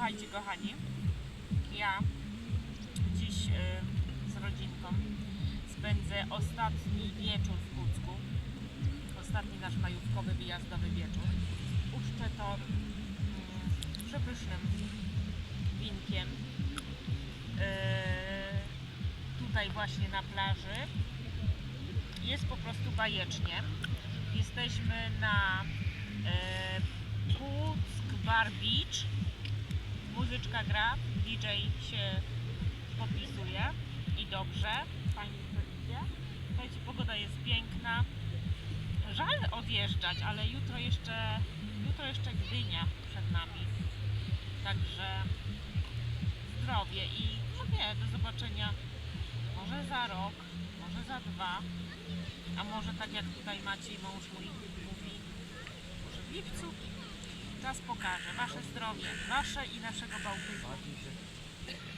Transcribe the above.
Słuchajcie, kochani, ja dziś y, z rodzinką spędzę ostatni wieczór w Pucku. Ostatni nasz majówkowy, wyjazdowy wieczór. Uczczę to mm, przepysznym winkiem. Y, tutaj właśnie na plaży. Jest po prostu bajecznie. Jesteśmy na Puck Bar Beach. Gra, DJ się podpisuje i dobrze, fajnie to idzie. Słuchajcie, pogoda jest piękna. Żal odjeżdżać, ale jutro jeszcze, jutro jeszcze Gdynia przed nami. Także zdrowie i no nie, do zobaczenia może za rok, może za dwa, a może tak jak tutaj Maciej, mąż mój mówi, może w lipcu. Czas pokaże. Wasze zdrowie, nasze i naszego bałtyku.